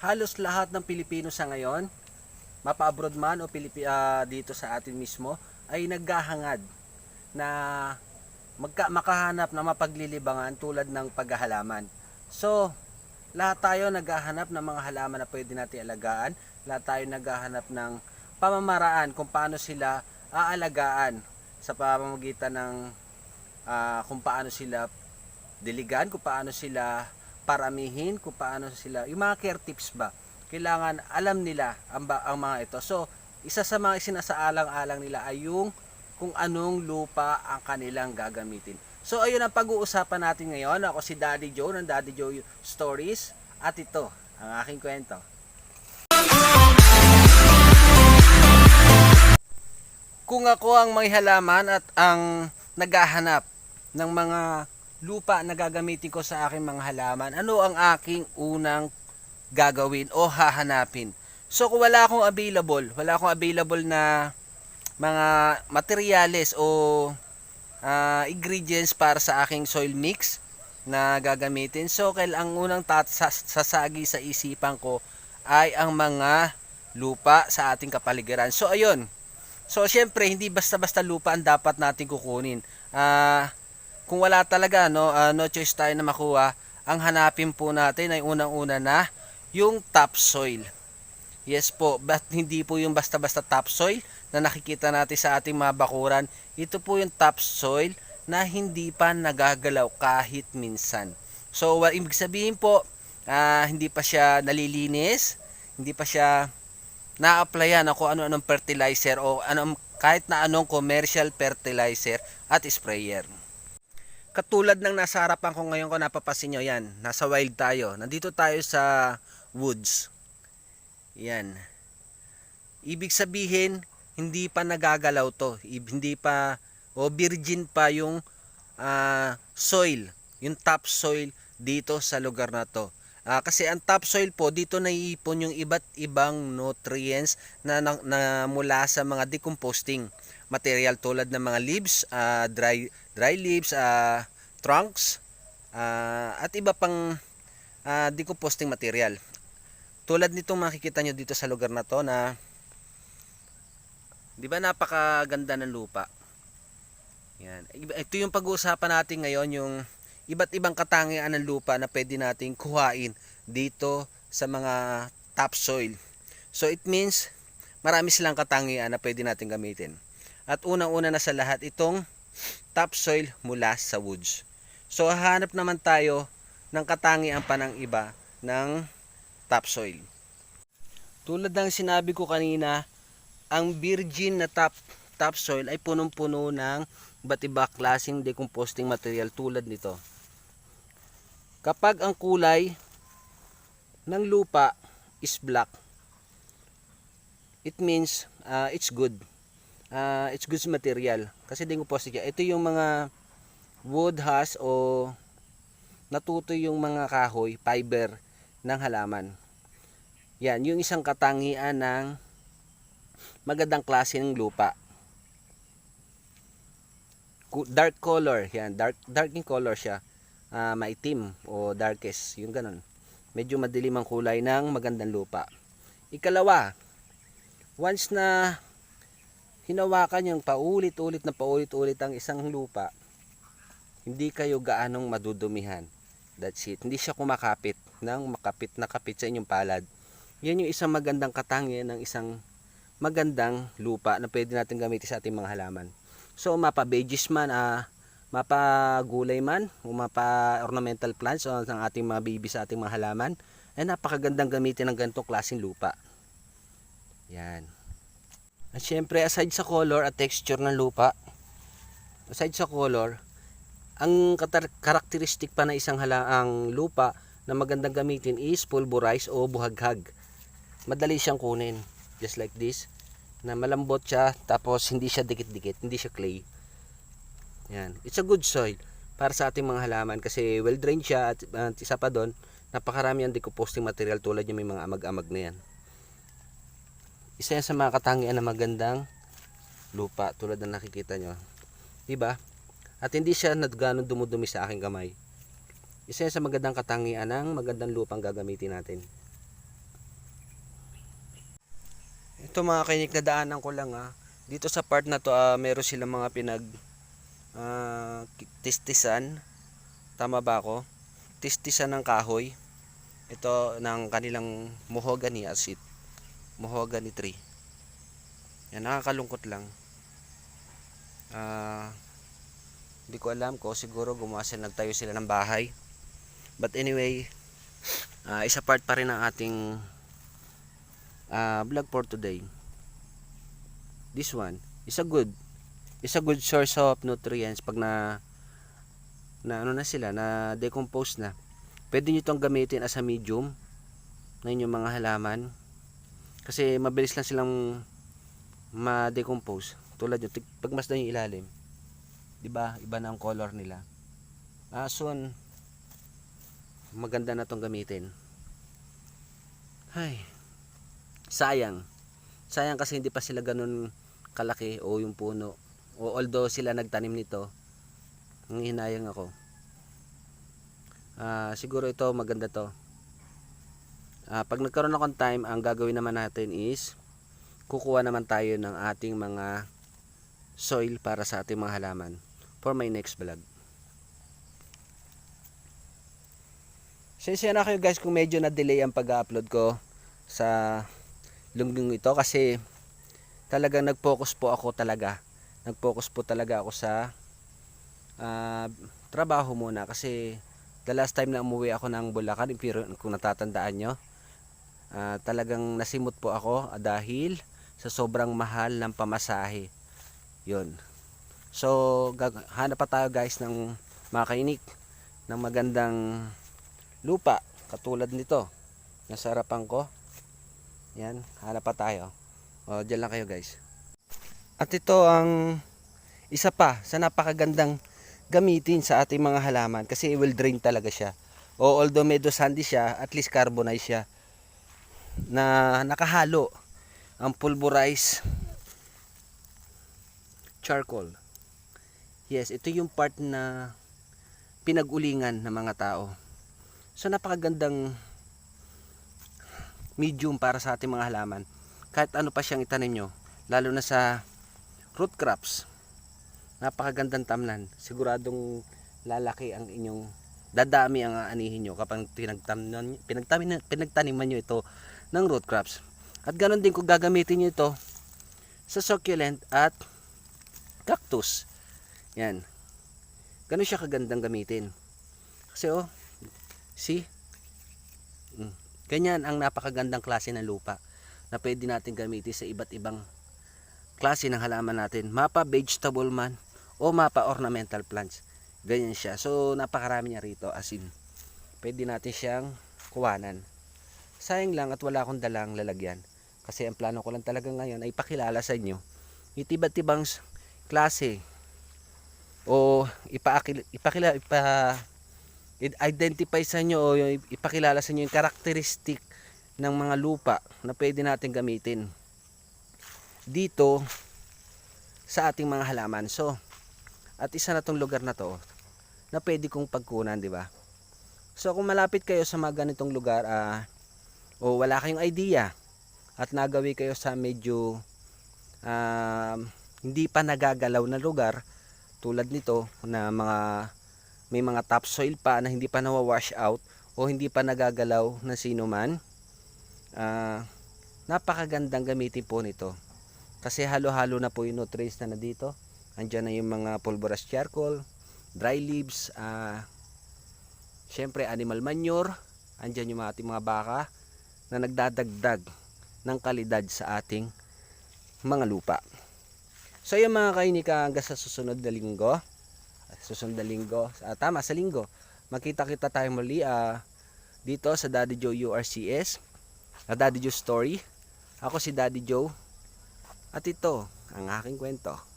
halos lahat ng Pilipino sa ngayon, mapa-abroad man o Pilipi, ah, dito sa atin mismo, ay naghahangad na magka, makahanap na mapaglilibangan tulad ng paghahalaman. So, lahat tayo naghahanap ng mga halaman na pwede natin alagaan. Lahat tayo naghahanap ng pamamaraan kung paano sila aalagaan sa pamamagitan ng ah, kung paano sila diligan, kung paano sila paramihin, kung paano sila, yung mga care tips ba, kailangan alam nila ang, ang mga ito. So, isa sa mga isinasaalang-alang nila ay yung kung anong lupa ang kanilang gagamitin. So, ayun ang pag-uusapan natin ngayon. Ako si Daddy Joe ng Daddy Joe Stories at ito ang aking kwento. Kung ako ang may halaman at ang naghahanap ng mga lupa na gagamitin ko sa aking mga halaman, ano ang aking unang gagawin o hahanapin? So kung wala akong available, wala akong available na mga materyales o ah, ingredients para sa aking soil mix na gagamitin. So kail ang unang sasagi sa isipan ko ay ang mga lupa sa ating kapaligiran. So ayun, So, syempre, hindi basta-basta lupa ang dapat natin kukunin. Ah, kung wala talaga, no, ah, no choice tayo na makuha, ang hanapin po natin ay unang-una na yung topsoil. Yes po, but hindi po yung basta-basta topsoil na nakikita natin sa ating mga bakuran. Ito po yung topsoil na hindi pa nagagalaw kahit minsan. So, wa- ibig sabihin po, ah, hindi pa siya nalilinis, hindi pa siya na-applyan ako ano-anong fertilizer o anong, kahit na anong commercial fertilizer at sprayer. Katulad ng nasa harapan ko ngayon ko napapasin nyo yan, nasa wild tayo. Nandito tayo sa woods. Yan. Ibig sabihin, hindi pa nagagalaw to. Hindi pa, o virgin pa yung ah, soil, yung top soil dito sa lugar na to. Ah, kasi ang topsoil po dito naiipon yung iba't ibang nutrients na, na, na mula sa mga decomposting material tulad ng mga leaves, ah, dry dry leaves, ah, trunks, ah, at iba pang ah, decomposting material. Tulad nitong makikita nyo dito sa lugar na to na 'di ba napakaganda ng lupa. Yan. Ito yung pag-uusapan natin ngayon yung iba't ibang katangian ng lupa na pwede nating kuhain dito sa mga topsoil. So it means marami silang katangian na pwede natin gamitin. At unang-una na sa lahat itong topsoil mula sa woods. So hahanap naman tayo ng katangian pa ng iba ng topsoil. Tulad ng sinabi ko kanina, ang virgin na top topsoil ay punong-puno ng iba't iba klaseng decomposting material tulad nito. Kapag ang kulay ng lupa is black, it means uh, it's good. Uh, it's good material. Kasi decomposting siya. Ito yung mga wood husk o natutoy yung mga kahoy, fiber ng halaman. Yan, yung isang katangian ng magandang klase ng lupa. Dark color, yan, dark dark in color siya. Ah, maitim o darkest, yung ganun. Medyo madilim ang kulay ng magandang lupa. Ikalawa, once na hinawakan yung paulit-ulit na paulit-ulit ang isang lupa, hindi kayo gaanong madudumihan. That's it. Hindi siya kumakapit ng makapit na kapit sa inyong palad. Yan yung isang magandang katangian ng isang magandang lupa na pwede natin gamitin sa ating mga halaman. So mapa veggies man, ah, mapa gulay man, o mapa ornamental plants o ng ating mga baby sa ating mga halaman, ay napakagandang gamitin ng ganitong klaseng lupa. Yan. At syempre, aside sa color at texture ng lupa, aside sa color, ang karakteristik pa na isang halaang lupa na magandang gamitin is pulverize o buhaghag. Madali siyang kunin. Just like this. Na malambot siya, tapos hindi siya dikit-dikit, hindi siya clay. Yan. It's a good soil para sa ating mga halaman kasi well drained siya at, at isa pa doon, napakarami ang decomposting material tulad yung may mga amag-amag na yan. Isa sa mga katangian na magandang lupa tulad na nakikita nyo. Diba? At hindi siya nagganon dumudumi sa aking kamay. Isa sa magandang katangian ng magandang lupang gagamitin natin. Ito mga kainik na daanan ko lang ah. Dito sa part na to ah, meron silang mga pinag ah, ki- tistisan. Tama ba ako? Tistisan ng kahoy. Ito ng kanilang mahogany acid. Mahogany tree. Yan, nakakalungkot lang. Ah, hindi ko alam ko siguro gumawa sila nagtayo sila ng bahay. But anyway, ah, isa part pa rin ng ating ah, vlog for today. This one is a good is a good source of nutrients pag na na ano na sila na decompose na. Pwede niyo itong gamitin as a medium ng inyong mga halaman kasi mabilis lang silang ma-decompose. Tulad yun, pagmasdan yung ilalim. 'Di ba? Iba na ang color nila. Ah, soon maganda na tong gamitin. Ay, sayang. Sayang kasi hindi pa sila ganun kalaki o yung puno. O although sila nagtanim nito, ang hinayang ako. Ah, siguro ito maganda to. Ah, pag nagkaroon akong time, ang gagawin naman natin is kukuha naman tayo ng ating mga soil para sa ating mga halaman for my next vlog. Sensya na kayo guys kung medyo na-delay ang pag-upload ko sa lunggong ito kasi talagang nag-focus po ako talaga. Nag-focus po talaga ako sa ah, trabaho muna kasi the last time na umuwi ako ng Bulacan, kung natatandaan nyo, ah, talagang nasimot po ako ah, dahil sa sobrang mahal ng pamasahe. Yun. So, hanap pa tayo guys ng mga kainik ng magandang lupa katulad nito. Nasa harapan ko. Yan, hanap pa tayo. O, dyan lang kayo guys. At ito ang isa pa sa napakagandang gamitin sa ating mga halaman kasi will drain talaga siya. O although medyo sandy siya, at least carbonized siya na nakahalo ang pulverized charcoal. Yes, ito yung part na pinag-ulingan ng mga tao. So napakagandang medium para sa ating mga halaman. Kahit ano pa siyang itanim nyo, lalo na sa root crops. Napakagandang tamnan. Siguradong lalaki ang inyong dadami ang aanihin nyo kapag pinagtanim, pinagtanim, pinagtaniman nyo ito ng root crops. At ganoon din kung gagamitin nyo ito sa succulent at cactus. Yan. Ganun siya kagandang gamitin. Kasi oh, see? Mm. Ganyan ang napakagandang klase ng lupa na pwede natin gamitin sa iba't ibang klase ng halaman natin. Mapa vegetable man o mapa ornamental plants. Ganyan siya. So napakarami niya rito as in. Pwede natin siyang kuwanan. Sayang lang at wala akong dalang lalagyan. Kasi ang plano ko lang talaga ngayon ay ipakilala sa inyo itiba't ibang s- klase o ipaakil, ipakila, ipa, identify sa inyo o yung ipakilala sa inyo yung karakteristik ng mga lupa na pwede natin gamitin dito sa ating mga halaman. So, at isa na tong lugar na to na pwede kong pagkunan, di ba? So, kung malapit kayo sa mga ganitong lugar ah, o wala kayong idea at nagawi kayo sa medyo um, hindi pa nagagalaw na lugar tulad nito na mga may mga topsoil pa na hindi pa nawa-wash out o hindi pa nagagalaw na sino man. Ah, napakagandang gamitin po nito kasi halo-halo na po yung nutrients na nandito. Andyan na yung mga pulverized charcoal dry leaves ah syempre animal manure andyan yung mga ating mga baka na nagdadagdag ng kalidad sa ating mga lupa. So yung mga kainika hanggang sa susunod na linggo, susunod na linggo, ah, tama sa linggo, makita-kita tayo muli ah, dito sa Daddy Joe URCS, na Daddy Joe Story. Ako si Daddy Joe at ito ang aking kwento.